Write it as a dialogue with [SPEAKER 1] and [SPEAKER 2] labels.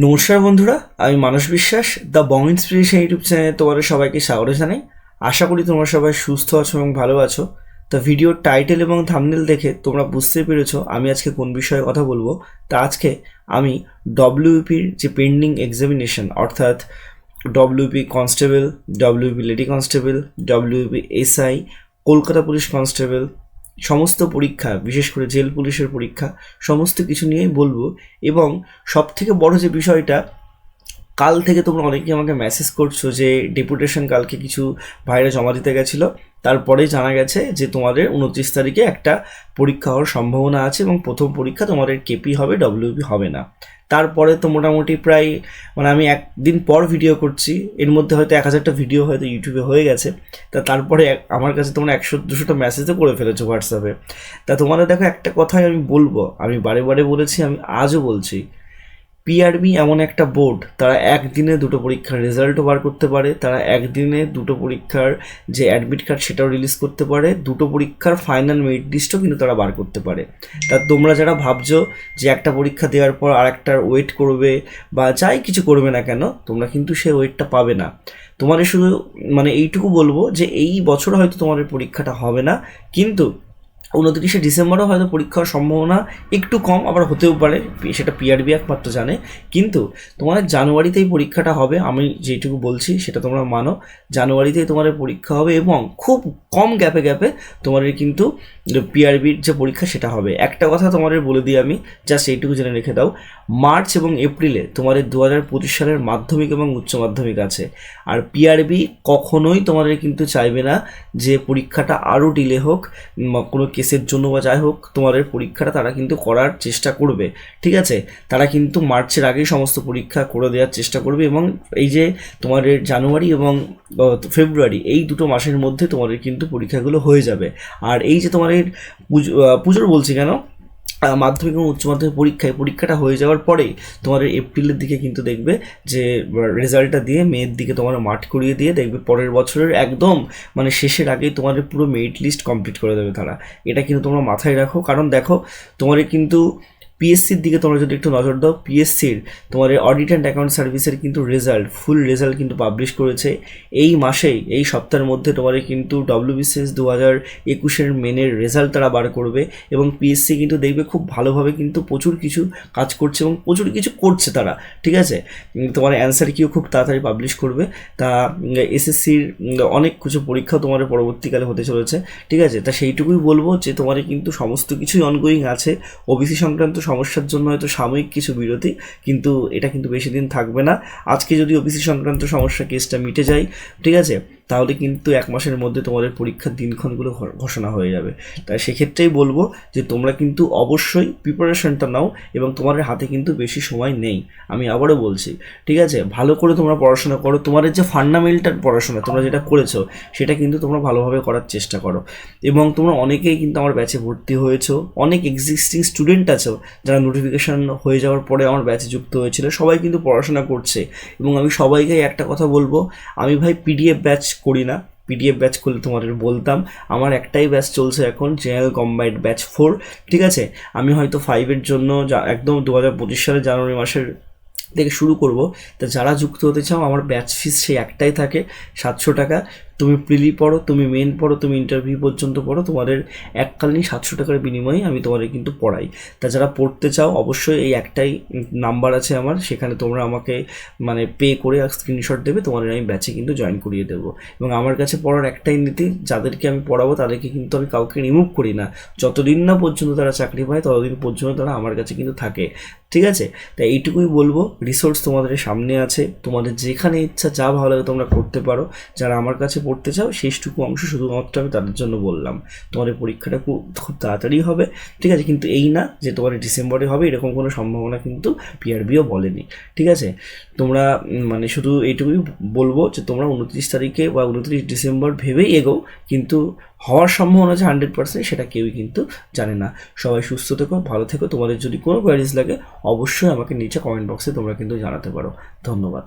[SPEAKER 1] নমস্কার বন্ধুরা, আমি মানস বিশ্বাস দ্য বং ইন্সপিরেশন ইউটিউব চ্যানেলে তোমাদের সবাইকে স্বাগত জানাই। আশা করি তোমরা সবাই সুস্থ আছো এবং ভালো আছো। তা ভিডিওর টাইটেল এবং থামনেল দেখে তোমরা বুঝতে পেরেছ আমি আজকে কোন বিষয়ে কথা বলব। তা আজকে আমি ডব্লিউপির যে পেন্ডিং এক্সামিনেশন অর্থাৎ WBP constable WBP lady constable WBP SI Kolkata police constable সমস্ত পরীক্ষা, বিশেষ করে জেল পুলিশের পরীক্ষা, সমস্ত কিছু নিয়েই বলব এবং সব থেকে বড় যে বিষয়টা কাল থেকে তোমরা অনেকেই আমাকে মেসেজ করছ যে ডেপুটেশন কালকে কিছু ভাইরা জমা দিতে গেছিল। তারপরে জানা গেছে যে তোমাদের উনত্রিশ তারিখে একটা পরীক্ষা হওয়ার সম্ভাবনা আছে এবং প্রথম পরীক্ষা তোমাদের কেপি হবে ডব্লিউপি হবে না। তারপরে তো মোটামুটি প্রায় মানে আমি একদিন পর ভিডিও করছি, এর মধ্যে হয়তো এক হাজারটা ভিডিও হয়তো ইউটিউবে হয়ে গেছে। তা তারপরে আমার কাছে তোমরা একশো দুশোটা মেসেজও করে ফেলেছো হোয়াটসঅ্যাপে তা তোমাদের দেখো একটা কথাই আমি বলব, আমি বারে বারে বলেছি, আমি আজও বলছি। পিআরবি এমন একটা বোর্ড তারা একদিনে দুটো পরীক্ষার রেজাল্টও বার করতে পারে, তারা একদিনে দুটো পরীক্ষার যে অ্যাডমিট কার্ড সেটাও রিলিজ করতে পারে, দুটো পরীক্ষার ফাইনাল মেরিট লিস্টও কিন্তু তারা বার করতে পারে। তা তোমরা যারা ভাবছ যে একটা পরীক্ষা দেওয়ার পর আরেকটার ওয়েট করবে বা যাই কিছু করবে না কেন, তোমরা কিন্তু সেই ওয়েটটা পাবে না। তোমাদের শুধু মানে এইটুকু বলব যে এই বছর হয়তো তোমাদের পরীক্ষাটা হবে না, কিন্তু উনত্রিশে ডিসেম্বরও হয়তো পরীক্ষার সম্ভাবনা একটু কম, আবার হতেও পারে, সেটা পিআরবি একমাত্র জানে। কিন্তু তোমাদের জানুয়ারিতেই পরীক্ষাটা হবে, আমি যেটুকু বলছি সেটা তোমরা মানো। জানুয়ারিতেই তোমাদের পরীক্ষা হবে এবং খুব কম গ্যাপে গ্যাপে তোমাদের কিন্তু পিআরবির যে পরীক্ষা সেটা হবে। একটা কথা তোমাদের বলে দিই আমি জাস্ট এইটুকু জেনে রেখে দাও। মার্চ এবং এপ্রিলে তোমাদের দু হাজার পঁচিশ সালের মাধ্যমিক এবং উচ্চ মাধ্যমিক আছে। আর পিআরবি কখনোই তোমাদের কিন্তু চাইবে না যে পরীক্ষাটা আরও ডিলে হোক কোনো কেসের জন্য বা যাই হোক, তোমাদের পরীক্ষাটা তারা কিন্তু করার চেষ্টা করবে, ঠিক আছে? তারা কিন্তু মার্চের আগেই সমস্ত পরীক্ষা করে দেওয়ার চেষ্টা করবে এবং এই যে তোমাদের জানুয়ারি এবং ফেব্রুয়ারি, এই দুটো মাসের মধ্যে তোমাদের কিন্তু পরীক্ষাগুলো হয়ে যাবে। আর এই যে তোমাদের পুজো পুজোর বলছি কেন? মাধ্যমিক এবং উচ্চ মাধ্যমিক পরীক্ষায়। পরীক্ষাটা হয়ে যাওয়ার পরে তোমাদের এপ্রিলের দিকে কিন্তু দেখবে যে রেজাল্টটা দিয়ে মেয়ের দিকে তোমার মাঠ করিয়ে দিয়ে দেখবে পরের বছরের একদম মানে শেষের আগেই তোমাদের পুরো মেরিট লিস্ট কমপ্লিট করে দেবে তারা। এটা কিন্তু তোমরা মাথায় রাখো। কারণ দেখো তোমাদের কিন্তু পিএসসির দিকে তোমরা যদি একটু নজর দাও পিএসসির তোমাদের অডিট অ্যান্ড অ্যাকাউন্ট সার্ভিসের কিন্তু রেজাল্ট ফুল রেজাল্ট কিন্তু পাবলিশ করেছে। এই মাসেই, এই সপ্তাহের মধ্যে তোমাদের কিন্তু ডব্লিউবিসিএস দু হাজার একুশের মেনের রেজাল্ট তারা বার করবে এবং পিএসসি কিন্তু দেখবে খুব ভালোভাবে কিন্তু প্রচুর কিছু কাজ করছে এবং প্রচুর কিছু করছে তারা, ঠিক আছে? তোমার অ্যান্সার কিও খুব তাড়াতাড়ি পাবলিশ করবে। তা এসএসসির অনেক কিছু পরীক্ষাও তোমার পরবর্তীকালে হতে চলেছে, ঠিক আছে? তা সেইটুকুই বলব যে তোমার কিন্তু সমস্ত কিছুই অনগোয়িং আছে। ওবিসি সংক্রান্ত সমস্যার জন্য হয়তো সাময়িক কিছু বিরতি, কিন্তু এটা কিন্তু বেশি দিন থাকবে না। আজকে যদি ওবিসি সংক্রান্ত সমস্যা কেসটা মিটে যায়, ঠিক আছে? তাহলে কিন্তু এক মাসের মধ্যে তোমাদের পরীক্ষার দিনক্ষণগুলো ঘোষণা হয়ে যাবে। তাই সেক্ষেত্রেই বলব যে তোমরা কিন্তু অবশ্যই প্রিপারেশনটা নাও এবং তোমাদের হাতে কিন্তু বেশি সময় নেই। আমি আবারও বলছি, ঠিক আছে? ভালো করে তোমরা পড়াশোনা করো। তোমাদের যে ফান্ডামেন্টাল পড়াশোনা, তোমরা যেটা করেছ, সেটা কিন্তু তোমরা ভালোভাবে করার চেষ্টা করো। এবং তোমরা অনেকেই কিন্তু আমার ব্যাচে ভর্তি হয়েছো, অনেক এক্সিস্টিং স্টুডেন্ট আছো যারা নোটিফিকেশান হয়ে যাওয়ার পরে আমার ব্যাচে যুক্ত হয়েছিল, সবাই কিন্তু পড়াশোনা করছে। এবং আমি সবাইকে একটা কথা বলব, আমি ভাই পিডিএফ ব্যাচ করি না। পিডিএফ ব্যাচ করলে তোমাদের বলতাম, আমার একটাই ব্যাচ চলছে এখন জেনারেল কম্বাইন্ড ব্যাচ ফোর ঠিক আছে? আমি হয়তো ফাইভের জন্য একদম দু হাজার পঁচিশ সালের জানুয়ারি মাসের থেকে শুরু করব। তা যারা যুক্ত হতে চাও, আমার ব্যাচ ফিস সেই একটাই থাকে, সাতশো টাকা। তুমি প্রিলি পড়ো, তুমি মেন পড়ো, তুমি ইন্টারভিউ পর্যন্ত পড়ো, তোমাদের এককালীন সাতশো টাকার বিনিময়ে আমি তোমাদের কিন্তু পড়াই। তাছাড়া পড়তে চাও, অবশ্যই এই একটাই নাম্বার আছে আমার, সেখানে তোমরা আমাকে মানে পে করে স্ক্রিনশট দেবে, তোমাদের আমি ব্যাচে কিন্তু জয়েন করিয়ে দেবো। এবং আমার কাছে পড়ার একটাই নীতি, যাদেরকে আমি পড়াবো, তাদেরকে কিন্তু আমি কাউকে রিমুভ করি না। যতদিন না পর্যন্ত তারা চাকরি পায়, ততদিন পর্যন্ত তারা আমার কাছে কিন্তু থাকে। ঠিক আছে? তাই এইটুকুই বলব রিসোর্স তোমাদের সামনে আছে, তোমাদের যেখানে ইচ্ছা, যা ভালো লাগে তোমরা করতে পারো। যারা আমার কাছে পড়তে চাও, শেষটুকু অংশ শুধুমাত্র আমি তাদের জন্য বললাম। তোমাদের পরীক্ষাটা খুব খুব তাড়াতাড়ি হবে। ঠিক আছে, কিন্তু এই না যে তোমার ডিসেম্বরে হবে, এরকম কোনো সম্ভাবনা কিন্তু পিআরবিও বলেনি। ঠিক আছে? তোমরা মানে শুধু এইটুকুই বলব যে তোমরা উনত্রিশ তারিখে বা উনত্রিশ ডিসেম্বর ভেবেই এগো কিন্তু হওয়ার সম্ভাবনা যে হান্ড্রেড পার্সেন্ট, সেটা কেউই কিন্তু জানে না। সবাই সুস্থ থেকো, ভালো থেকো। তোমাদের যদি কোনো কোয়ারিজ লাগে, অবশ্যই আমাকে নিচে কমেন্ট বক্সে তোমরা কিন্তু জানাতে পারো। ধন্যবাদ।